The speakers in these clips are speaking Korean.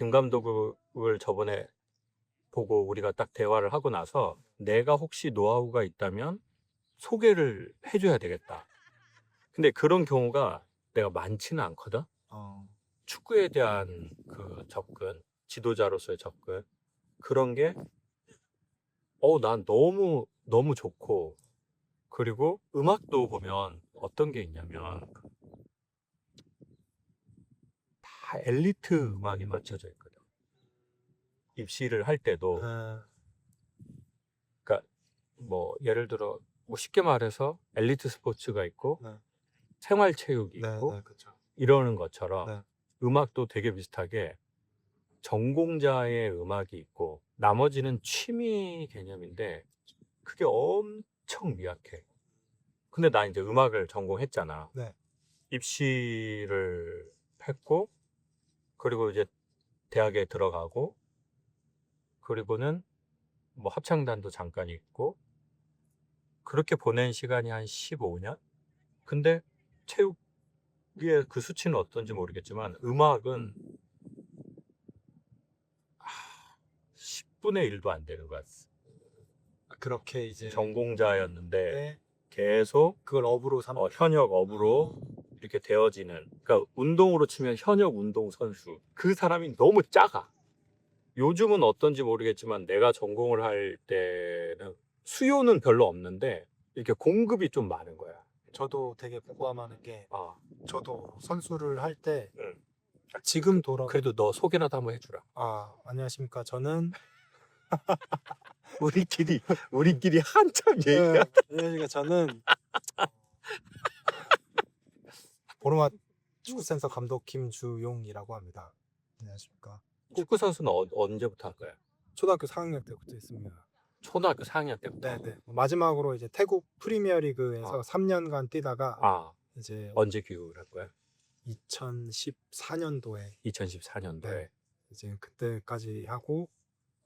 김 감독을 저번에 보고 우리가 딱 대화를 하고 나서 내가 혹시 노하우가 있다면 소개를 해줘야 되겠다. 근데 그런 경우가 내가 많지는 않거든. 어, 축구에 대한 그 접근, 지도자로서의 접근 그런 게 어, 난 너무 너무 좋고 그리고 음악도 보면 어떤 게 있냐면 다 엘리트 음악이 맞춰져 있거든. 입시를 할 때도 아, 뭐 예를 들어 뭐 쉽게 말해서 엘리트 스포츠가 있고 네. 생활 체육이 네, 있고 네, 그렇죠. 이러는 것처럼 네. 음악도 되게 비슷하게 전공자의 음악이 있고 나머지는 취미 개념인데 그게 엄청 미약해. 근데 나 이제 음악을 전공했잖아. 네. 입시를 했고 그리고 이제 대학에 들어가고 그리고는 뭐 합창단도 잠깐 있고 그렇게 보낸 시간이 한 15년? 근데 체육의 그 수치는 어떤지 모르겠지만 음악은 아, 10분의 1도 안 되는 거야. 그렇게 이제 전공자였는데 네, 계속 그걸 업으로 삼. 어, 현역 업으로 이렇게 되어지는 그러니까 운동으로 치면 현역 운동 선수 그 사람이 너무 작아. 요즘은 어떤지 모르겠지만 내가 전공을 할 때는 수요는 별로 없는데 이렇게 공급이 좀 많은 거야. 저도 되게 공감하는 게 아. 저도 선수를 할 때 응. 지금 돌아 그래도 너 소개라도 한번 해주라. 아 안녕하십니까. 저는 우리끼리 우리끼리 한참 네, 얘기야 안녕하십니까. 저는 보르마 축구센터 감독 김주용이라고 합니다. 안녕하십니까. 축구 선수는 어, 언제부터 한 거야 초등학교 4학년 때부터 했습니다. 초등학교 4학년 때부터 네네. 마지막으로 이제 태국 프리미어리그에서 아. 3년간 뛰다가 아 이제 언제 귀국을 할 거야 2014년도에 2014년도에 네. 이제 그때까지 하고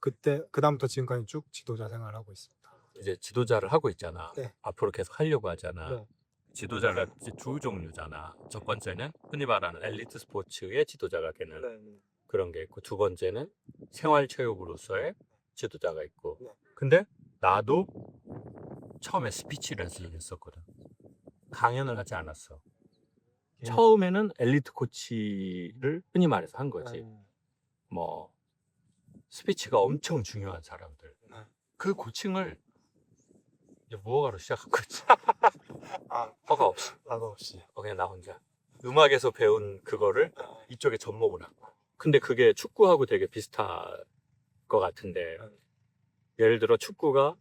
그때 그 다음부터 지금까지 쭉 지도자 생활을 하고 있습니다. 이제 지도자를 하고 있잖아. 네. 앞으로 계속 하려고 하잖아. 네. 지도자가 이제 두 종류잖아. 첫 번째는 흔히 말하는 엘리트 스포츠의 지도자가 되는 네. 그런 게 있고 두 번째는 생활체육으로서의 지도자가 있고. 네. 근데 나도 처음에 스피치 레슨을 했었거든. 강연을 하지 않았어. 예. 처음에는 엘리트 코치를 흔히 말해서 한 거지. 네. 뭐 스피치가 엄청 중요한 사람들. 네. 그 고칭을 이제 무허가로 시작한 거지. 아 허가 없이. 나도 없이. 어, 그냥 나 혼자. 음악에서 배운 그거를 아, 이쪽에 접목을 한 거야. 근데 그게 축구하고 되게 비슷할 것 같은데, 음. 예를 들어 축구가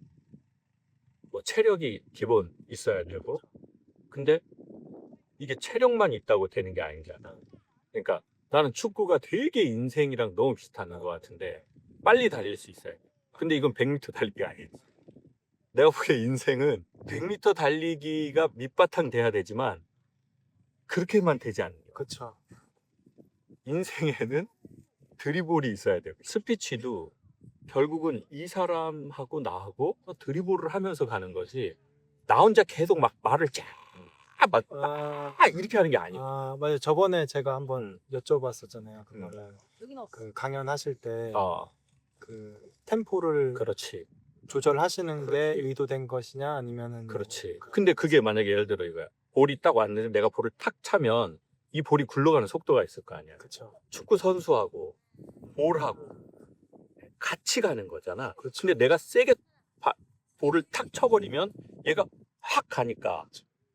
뭐 체력이 기본 있어야 되고, 근데 이게 체력만 있다고 되는 게 아니잖아. 그러니까 나는 축구가 되게 인생이랑 너무 비슷한 것 같은데, 빨리 달릴 수 있어요. 근데 이건 100m 달리기 아니지. 내가 보기에 인생은 100m 달리기가 밑바탕 돼야 되지만, 그렇게만 되지 않는. 그렇죠. 인생에는 드리블이 있어야 돼요. 스피치도 결국은 이 사람하고 나하고 드리블을 하면서 가는 거지. 나 혼자 계속 막 말을 쫙, 막, 아, 아, 이렇게 하는 게 아니고. 아 맞아요. 저번에 제가 한번 여쭤봤었잖아요. 그거를 없어. 그 강연하실 때 어, 그 템포를 그렇지. 조절하시는 게 의도된 것이냐 아니면은 뭐 그렇지. 근데 그게 만약에 예를 들어 이거야. 볼이 딱 왔는데 내가 볼을 탁 차면 이 볼이 굴러가는 속도가 있을 거 아니야. 그렇죠. 축구 선수하고 볼하고 같이 가는 거잖아. 그렇죠. 근데 내가 세게 바- 볼을 탁 쳐버리면 얘가 확 가니까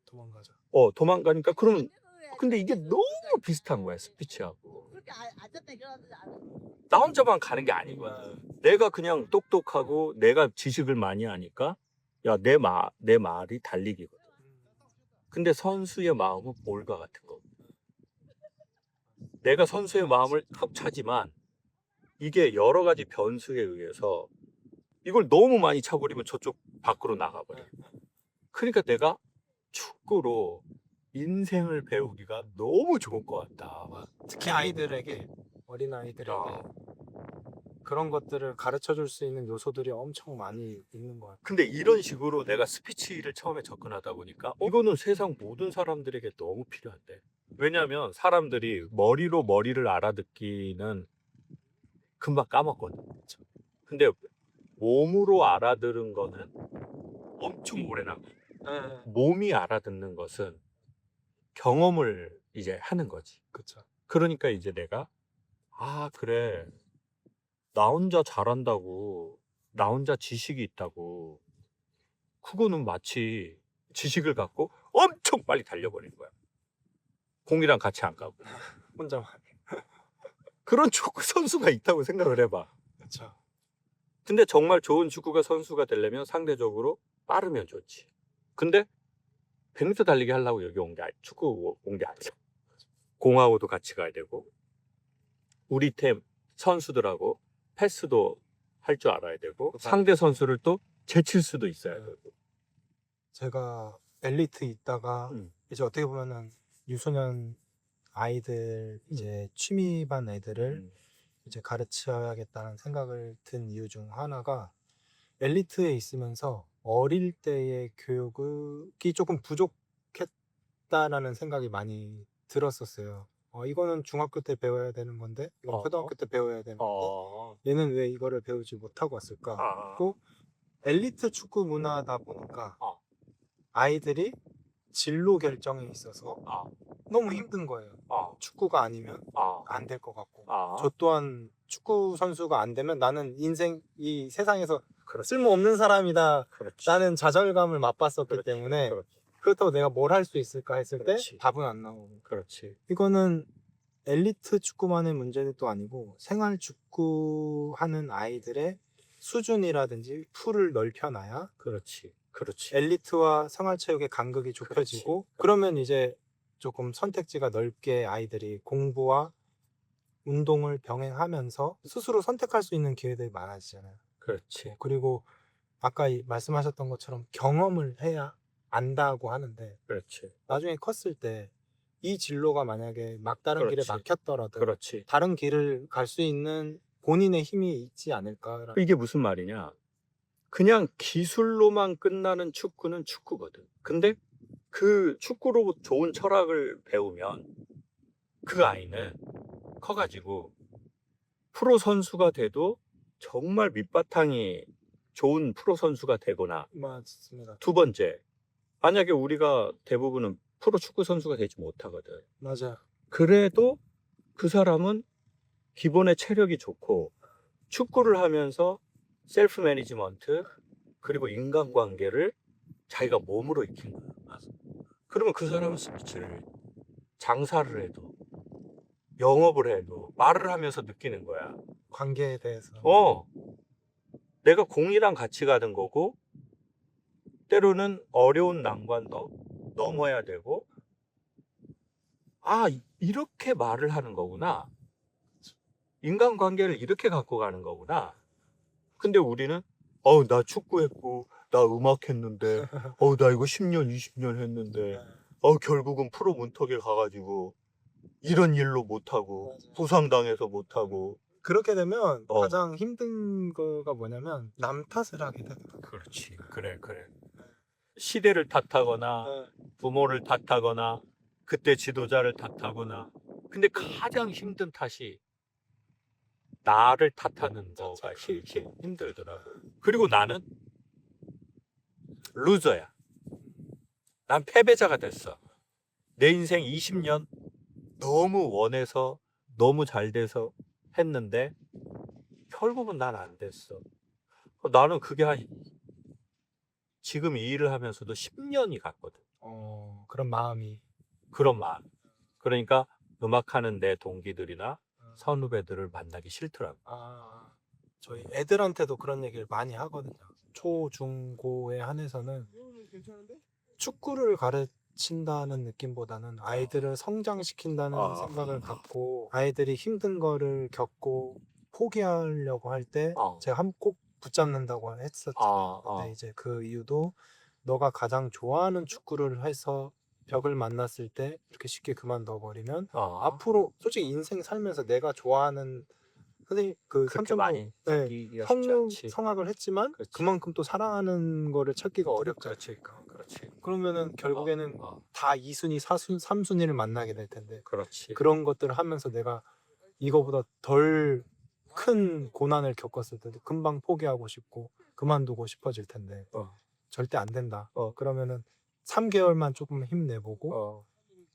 도망가죠. 어 도망가니까 그러면 근데 이게 너무 비슷한 거야 스피치하고 아-. 나 혼자만 가는 게 아니거든 내가 그냥 똑똑하고 내가 지식을 많이 하니까 야 내 말 내 말이 달리기거든. 근데 선수의 마음은 볼과 같은 거. 내가 선수의 마음을 탁 차지만 이게 여러 가지 변수에 의해서 이걸 너무 많이 차버리면 저쪽 밖으로 나가버려. 그러니까 내가 축구로 인생을 배우기가 너무 좋을 것 같다 특히 아이들에게 어린 아이들에게 어. 그런 것들을 가르쳐 줄 수 있는 요소들이 엄청 많이 있는 것 같아요. 근데 이런 식으로 내가 스피치를 처음에 접근하다 보니까 어, 이거는 세상 모든 사람들에게 너무 필요한데 왜냐하면 사람들이 머리로 머리를 알아듣기는 금방 까먹거든. 근데 몸으로 알아들은 거는 엄청 오래 남아. 몸이 알아듣는 것은 경험을 이제 하는 거지. 그쵸. 그러니까 이제 내가 아 그래 나 혼자 잘한다고 나 혼자 지식이 있다고 그거는 마치 지식을 갖고 엄청 빨리 달려버리는 거야 공이랑 같이 안 가고 혼자만. 그런 축구 선수가 있다고 생각을 해봐 그쵸. 근데 정말 좋은 축구가 선수가 되려면 상대적으로 빠르면 좋지 근데 100m 달리기 하려고 여기 온 게 아니 축구 온 게 아니야 공하고도 같이 가야 되고 우리 팀 선수들하고 패스도 할 줄 알아야 되고 상대 선수를 또 제칠 수도 있어야 되고 제가 엘리트 있다가 음. 이제 어떻게 보면은 유소년 아이들 이제 취미반 애들을 음. 이제 가르쳐야겠다는 생각을 든 이유 중 하나가 엘리트에 있으면서 어릴 때의 교육이 조금 부족했다라는 생각이 많이 들었었어요. 어, 이거는 중학교 때 배워야 되는 건데, 이건 어. 초등학교 때 배워야 되는 건데, 어. 얘는 왜 이거를 배우지 못하고 왔을까? 아. 또 엘리트 축구 문화다 보니까 어. 아이들이 진로 결정에 있어서 아. 너무 힘든 거예요. 아. 축구가 아니면 아. 안될 것 같고. 아. 저 또한 축구 선수가 안 되면 나는 인생 이 세상에서 쓸모없는 사람이다. 그렇지. 라는 좌절감을 맛봤었기 그렇지. 때문에 그렇지. 그렇다고 내가 뭘 할 수 있을까 했을 그렇지. 때 답은 안 나오고 그렇지. 이거는 엘리트 축구만의 문제는 또 아니고 생활 축구 하는 아이들의 수준이라든지 풀을 넓혀놔야 그렇지. 그렇지. 엘리트와 생활체육의 간극이 좁혀지고 그러면 이제 조금 선택지가 넓게 아이들이 공부와 운동을 병행하면서 스스로 선택할 수 있는 기회들이 많아지잖아요. 그렇지. 그리고 아까 이- 말씀하셨던 것처럼 경험을 해야 안다고 하는데 그렇지. 나중에 컸을 때 이 진로가 만약에 막다른 길에 그렇지. 막혔더라도 그렇지. 다른 길을 갈 수 있는 본인의 힘이 있지 않을까. 이게 무슨 말이냐? 그냥 기술로만 끝나는 축구는 축구거든. 근데 그 축구로 좋은 철학을 배우면 그 아이는 커가지고 프로 선수가 돼도 정말 밑바탕이 좋은 프로 선수가 되거나 맞습니다. 두 번째 만약에 우리가 대부분은 프로 축구 선수가 되지 못하거든. 맞아요. 그래도 그 사람은 기본의 체력이 좋고 축구를 하면서 셀프 매니지먼트 그리고 인간관계를 자기가 몸으로 익힌 거야. 그러면 그 사람은 스피치를 장사를 해도 영업을 해도 말을 하면서 느끼는 거야. 관계에 대해서. 어, 내가 공이랑 같이 가는 거고, 때로는 어려운 난관도 넘어야 되고, 아, 이- 이렇게 말을 하는 거구나. 인간관계를 이렇게 갖고 가는 거구나. 근데 우리는, 어, 나 축구했고, 나 음악했는데, 어, 나 이거 10년, 20년 했는데, 어, 결국은 프로 문턱에 가가지고, 이런 일로 못하고, 맞아. 부상당해서 못하고, 그렇게 되면 어. 가장 힘든 거가 뭐냐면 남 탓을 하게 되더라고요. 그렇지. 그래, 그래. 시대를 탓하거나 부모를 탓하거나 그때 지도자를 탓하거나 근데 가장 힘든 탓이 나를 탓하는 거가 히- 히- 힘들더라고. 그리고 나는 루저야. 난 패배자가 됐어. 내 인생 20년 너무 원해서 너무 잘 돼서 했는데 결국은 난 안 됐어. 어, 나는 그게 한 지금 이 일을 하면서도 10년이 갔거든. 어, 그런 마음이. 그런 마음. 그러니까 음악하는 내 동기들이나 어. 선후배들을 만나기 싫더라고. 아, 저희 애들한테도 그런 얘기를 많이 하거든요. 초, 중, 고에 한해서는 축구를 가르 친다는 느낌보다는 아이들을 성장시킨다는 아. 생각을 갖고 아이들이 힘든 거를 겪고 포기하려고 할 때 어. 제가 한 꼭 붙잡는다고 했었죠. 아, 근데 아. 이제 그 이유도 너가 가장 좋아하는 축구를 해서 벽을 만났을 때 이렇게 쉽게 그만둬 버리면 아, 앞으로 솔직히 인생 살면서 내가 좋아하는 선생님 그 그렇게 3.9 많이 네, 않지. 성악을 했지만 그렇지. 그만큼또 사랑하는 거를 찾기가 어렵잖아요. 그렇지, 그렇지. 그러면은 결국에는 어, 다 2순위, 4순, 3순위를 만나게 될 텐데 그렇지. 그런 것들을 하면서 내가 이거보다 덜 큰 고난을 겪었을 때도 금방 포기하고 싶고 그만두고 싶어질 텐데 어. 절대 안 된다. 어. 그러면은 3개월만 조금 힘내보고 어,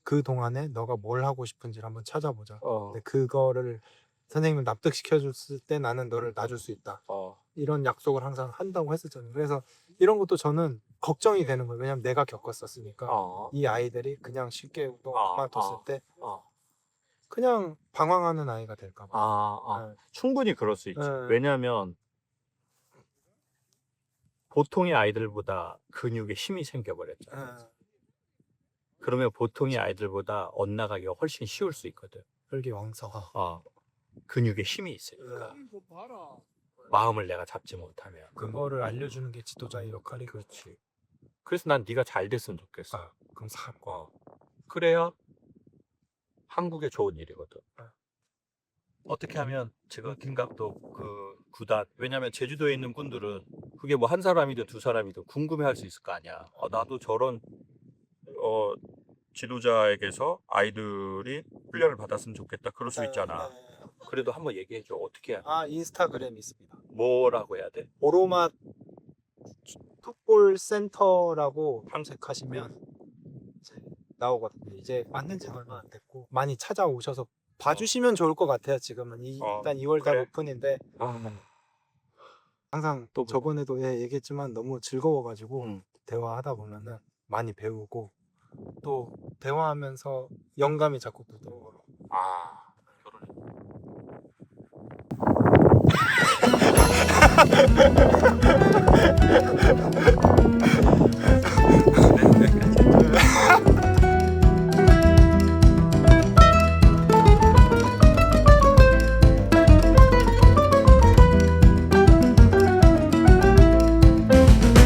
그 동안에 너가 뭘 하고 싶은지를 한번 찾아보자. 어, 근데 그거를 선생님을 납득시켜 줬을 때 나는 너를 놔줄 수 있다. 어, 이런 약속을 항상 한다고 했었잖아요. 그래서 이런 것도 저는 걱정이 되는 거예요. 왜냐면 내가 겪었었으니까. 어, 이 아이들이 그냥 쉽게 운동 아, 그만뒀을 아. 때 어. 그냥 방황하는 아이가 될까 봐. 아, 아. 충분히 그럴 수 있지. 네. 왜냐하면 보통의 아이들보다 근육에 힘이 생겨버렸잖아. 예. 그러면 보통의 아이들보다 엇나가기가 훨씬 쉬울 수 있거든. 혈기왕성하. 어, 근육에 힘이 있으니까 봐라. 마음을 내가 잡지 못하면. 그거를 알려주는 게 지도자의 역할이고. 그렇지. 그래서 난 네가 잘 됐으면 좋겠어. 아, 사. 어. 그래야 한국에 좋은 일이거든. 아. 어떻게 하면 제가 김갑도 그 구단 왜냐면 제주도에 있는 분들은 그게 뭐 한 사람이든 두 사람이든 궁금해할 수 있을 거 아니야. 어, 나도 저런 어 지도자에게서 아이들이 훈련을 받았으면 좋겠다. 그럴 수 있잖아. 그래도 한번 얘기해 줘. 어떻게 해야 돼? 아 인스타그램 있습니다. 뭐라고 해야 돼? 오로 맛 풋볼 센터라고 검색하시면 나오거든요. 이제 만든 지는 얼마 안 됐고 많이 찾아오셔서 봐주시면 좋을 것 같아요. 지금은 이, 어, 일단 2월 달 그래. 오픈인데 아, 항상 또 뭐? 저번에도 예, 얘기했지만 너무 즐거워가지고 음. 대화하다 보면은 많이 배우고 또 대화하면서 영감이 자꾸 또 들어오고 아.